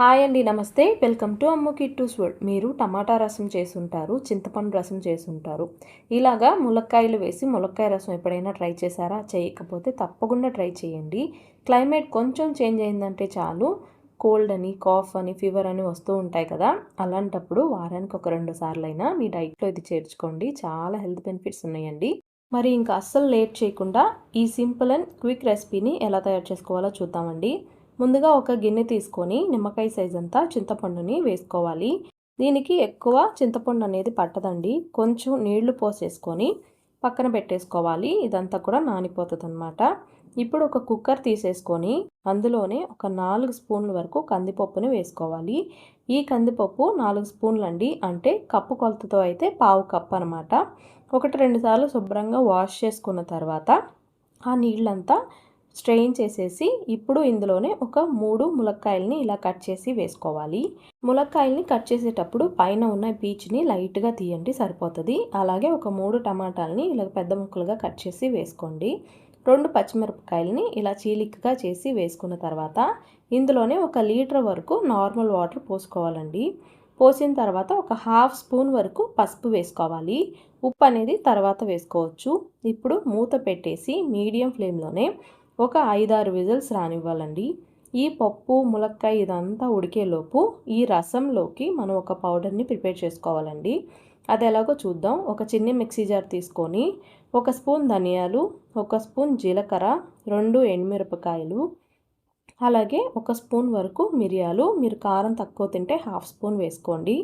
Hi అండి నమస్తే. Welcome to Ammu Kittus world. మీరు టమాటా రసం చేసుంటారు చింతపండు రసం చేసుంటారు. ఇలాగా ములక్కాయలు వేసి ములక్కాయ రసం ఎప్పుడైనా ట్రై చేశారా? చేయకపోతే తప్పకుండా ట్రై చేయండి. క్లైమేట్ కొంచెం చేంజ్ అయిందంటే చాలు. కోల్డ్ అని కాఫ్ అని ఫీవర్ అని వస్తూ ఉంటాయి కదా. అలాంటప్పుడు వారానికి ఒక రెండు సార్లు అయినా మీ డైట్లో ఇది చేర్చుకోండి. చాలా హెల్త్ బెనిఫిట్స్ ఉన్నాయండి. మరి ఇంకా అస్సలు లేట్ చేయకుండా ఈ సింపుల్ అండ్ క్విక్ రెసిపీని ఎలా తయారు చేసుకోవాలో చూద్దామండి. ముందుగా ఒక గిన్నె తీసుకొని నిమ్మకాయ సైజ్ అంతా చింతపండుని వేసుకోవాలి. దీనికి ఎక్కువ చింతపండు అనేది పట్టదండి. కొంచెం నీళ్ళు పోసేసుకొని పక్కన పెట్టేసుకోవాలి. ఇదంతా కూడా నానిపోతుంది అనమాట ఇప్పుడు ఒక కుక్కర్ తీసేసుకొని అందులోనే ఒక నాలుగు స్పూన్ల వరకు కందిపప్పుని వేసుకోవాలి. ఈ కందిపప్పు నాలుగు స్పూన్లు అండి అంటే కప్పు కొలతతో అయితే పావు కప్పు అనమాట ఒకటి రెండు సార్లు శుభ్రంగా వాష్ చేసుకున్న తర్వాత ఆ నీళ్ళంతా స్ట్రెయిన్ చేసేసి ఇప్పుడు ఇందులోనే ఒక మూడు ములక్కాయలని ఇలా కట్ చేసి వేసుకోవాలి. ములక్కాయల్ని కట్ చేసేటప్పుడు పైన ఉన్న పీచ్ని లైట్గా తీయండి సరిపోతుంది. అలాగే ఒక మూడు టమాటాలని ఇలా పెద్ద ముక్కలుగా కట్ చేసి వేసుకోండి. రెండు పచ్చిమిరపకాయలని ఇలా చీలికగా చేసి వేసుకున్న తర్వాత ఇందులోనే ఒక లీటర్ వరకు నార్మల్ వాటర్ పోసుకోవాలండి. పోసిన తర్వాత ఒక హాఫ్ స్పూన్ వరకు పసుపు వేసుకోవాలి. ఉప్పు అనేది తర్వాత వేసుకోవచ్చు. ఇప్పుడు మూత పెట్టేసి మీడియం ఫ్లేమ్లోనే ఒక ఐదారు విజిల్స్ రానివ్వాలండి. ఈ పప్పు ములక్కాయ ఇదంతా ఉడికేలోపు ఈ రసంలోకి మనం ఒక పౌడర్ని ప్రిపేర్ చేసుకోవాలండి. అది ఎలాగో చూద్దాం. ఒక చిన్న మిక్సీ జార్ తీసుకొని ఒక స్పూన్ ధనియాలు ఒక స్పూన్ జీలకర్ర రెండు ఎండుమిరపకాయలు అలాగే ఒక స్పూన్ వరకు మిరియాలు. మీరు కారం తక్కువ తింటే హాఫ్ స్పూన్ వేసుకోండి.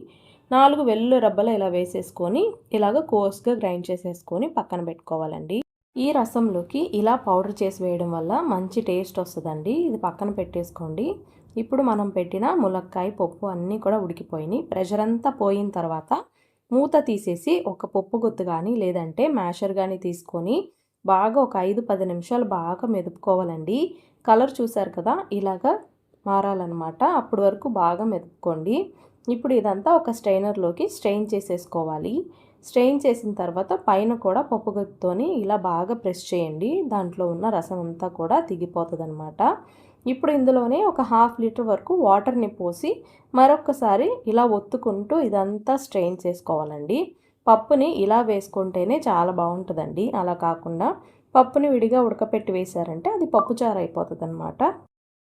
నాలుగు వెల్లుల్లి రబ్బలు ఇలా వేసేసుకొని ఇలాగ కోర్స్గా గ్రైండ్ చేసేసుకొని పక్కన పెట్టుకోవాలండి. ఈ రసంలోకి ఇలా పౌడర్ చేసి వేయడం వల్ల మంచి టేస్ట్ వస్తుందండి. ఇది పక్కన పెట్టేసుకోండి. ఇప్పుడు మనం పెట్టిన ములక్కాయ పప్పు అన్నీ కూడా ఉడికిపోయినాయి. ప్రెషర్ అంతా పోయిన తర్వాత మూత తీసేసి ఒక పప్పు గుత్తు కానీ లేదంటే మ్యాషర్ కానీ తీసుకొని బాగా ఒక ఐదు పది నిమిషాలు బాగా మెదుపుకోవాలండి. కలర్ చూసారు కదా ఇలాగా మారాలన్నమాట. అప్పటి వరకు బాగా మెదుపుకోండి. ఇప్పుడు ఇదంతా ఒక స్ట్రైనర్లోకి స్ట్రెయిన్ చేసేసుకోవాలి. స్ట్రెయిన్ చేసిన తర్వాత పైన కూడా పప్పుగత్తితో ఇలా బాగా ప్రెస్ చేయండి. దాంట్లో ఉన్న రసం అంతా కూడా దిగిపోతుంది అనమాట ఇప్పుడు ఇందులోనే ఒక హాఫ్ లీటర్ వరకు వాటర్ని పోసి మరొకసారి ఇలా ఒత్తుకుంటూ ఇదంతా స్ట్రెయిన్ చేసుకోవాలండి. పప్పుని ఇలా వేసుకుంటేనే చాలా బాగుంటుందండి. అలా కాకుండా పప్పుని విడిగా ఉడకపెట్టి వేశారంటే అది పప్పుచారు అయిపోతుంది అనమాట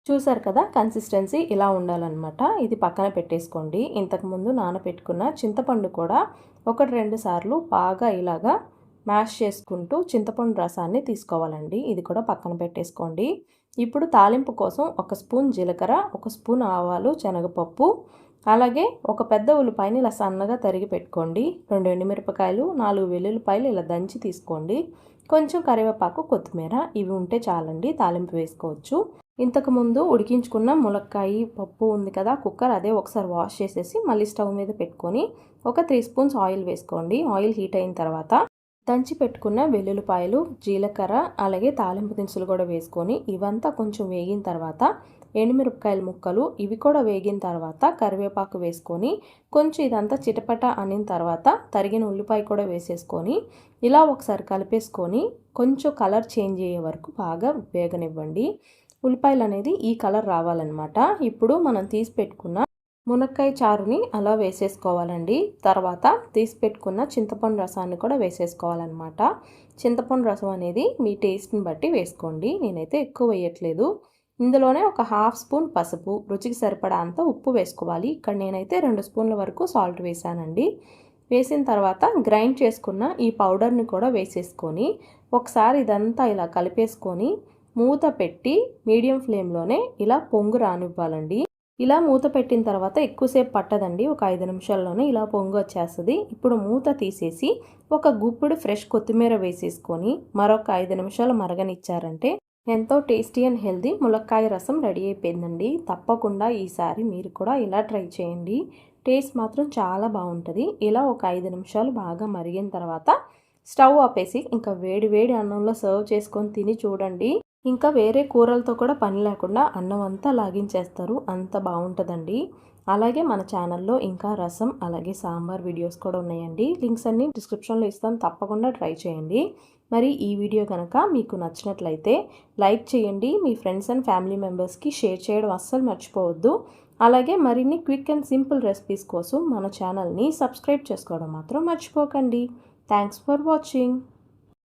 చూసారు కదా కన్సిస్టెన్సీ ఇలా ఉండాలన్నమాట. ఇది పక్కన పెట్టేసుకోండి. ఇంతకుముందు నానబెట్టుకున్న చింతపండు కూడా ఒకటి రెండు సార్లు బాగా ఇలాగా మ్యాష్ చేసుకుంటూ చింతపండు రసాన్ని తీసుకోవాలండి. ఇది కూడా పక్కన పెట్టేసుకోండి. ఇప్పుడు తాలింపు కోసం ఒక స్పూన్ జీలకర్ర ఒక స్పూన్ ఆవాలు శనగపప్పు అలాగే ఒక పెద్ద ఉల్లిపాయని ఇలా సన్నగా తరిగి పెట్టుకోండి. రెండు ఎండుమిరపకాయలు నాలుగు వెల్లుల్లిపాయలు ఇలా దంచి తీసుకోండి. కొంచెం కరివేపాకు కొత్తిమీర ఇవి ఉంటే చాలండి తాలింపు వేసుకోవచ్చు. ఇంతకుముందు ఉడికించుకున్న ములక్కాయి పప్పు ఉంది కదా కుక్కర్ అదే ఒకసారి వాష్ చేసేసి మళ్ళీ స్టవ్ మీద పెట్టుకొని ఒక త్రీ స్పూన్స్ ఆయిల్ వేసుకోండి. ఆయిల్ హీట్ అయిన తర్వాత దంచి పెట్టుకున్న వెల్లుల్లిపాయలు జీలకర్ర అలాగే తాలింపు దినుసులు కూడా వేసుకొని ఇవంతా కొంచెం వేగిన తర్వాత ఎండుమిరపకాయల ముక్కలు ఇవి కూడా వేగిన తర్వాత కరివేపాకు వేసుకొని కొంచెం ఇదంతా చిటపట అనిన తర్వాత తరిగిన ఉల్లిపాయ కూడా వేసేసుకొని ఇలా ఒకసారి కలిపేసుకొని కొంచెం కలర్ చేంజ్ అయ్యే వరకు బాగా వేగనివ్వండి. ఉల్లిపాయలు అనేది ఈ కలర్ రావాలన్నమాట. ఇప్పుడు మనం తీసి పెట్టుకున్న మునక్కాయ చారుని అలా వేసేసుకోవాలండి. తర్వాత తీసి పెట్టుకున్న చింతపండు రసాన్ని కూడా వేసేసుకోవాలన్నమాట. చింతపండు రసం అనేది మీ టేస్ట్ని బట్టి వేసుకోండి. నేనైతే ఎక్కువ వేయట్లేదు. ఇందులోనే ఒక హాఫ్ స్పూన్ పసుపు రుచికి సరిపడా అంత ఉప్పు వేసుకోవాలి. ఇక్కడ నేనైతే రెండు స్పూన్ల వరకు సాల్ట్ వేసానండి. వేసిన తర్వాత గ్రైండ్ చేసుకున్న ఈ పౌడర్ని కూడా వేసేసుకొని ఒకసారి ఇదంతా ఇలా కలిపేసుకొని మూత పెట్టి మీడియం ఫ్లేమ్లోనే ఇలా పొంగు రానివ్వాలండి. ఇలా మూత పెట్టిన తర్వాత ఎక్కువసేపు పట్టదండి. ఒక ఐదు నిమిషాల్లోనే ఇలా పొంగు వచ్చేస్తుంది. ఇప్పుడు మూత తీసేసి ఒక గుప్పుడు ఫ్రెష్ కొత్తిమీర వేసేసుకొని మరొక ఐదు నిమిషాలు మరగనిచ్చారంటే ఎంతో టేస్టీ అండ్ హెల్దీ ములక్కాయ రసం రెడీ అయిపోయిందండి. తప్పకుండా ఈసారి మీరు కూడా ఇలా ట్రై చేయండి. టేస్ట్ మాత్రం చాలా బాగుంటుంది. ఇలా ఒక ఐదు నిమిషాలు బాగా మరిగిన తర్వాత స్టవ్ ఆపేసి ఇంకా వేడి వేడి అన్నంలో సర్వ్ చేసుకొని తిని చూడండి. ఇంకా వేరే కూరలతో కూడా పని లేకుండా అన్నం అంతా లాగించేస్తారు. అంత బాగుంటుందండి. అలాగే మన ఛానల్లో ఇంకా రసం అలాగే సాంబార్ వీడియోస్ కూడా ఉన్నాయండి. లింక్స్ అన్నీ డిస్క్రిప్షన్లో ఇస్తాను. తప్పకుండా ట్రై చేయండి. మరి ఈ వీడియో కనుక మీకు నచ్చినట్లయితే లైక్ చేయండి. మీ ఫ్రెండ్స్ అండ్ ఫ్యామిలీ మెంబర్స్కి షేర్ చేయడం అస్సలు మర్చిపోవద్దు. అలాగే మరిన్ని క్విక్ అండ్ సింపుల్ రెసిపీస్ కోసం మన ఛానల్ని సబ్స్క్రైబ్ చేసుకోవడం మాత్రం మర్చిపోకండి. Thanks for watching.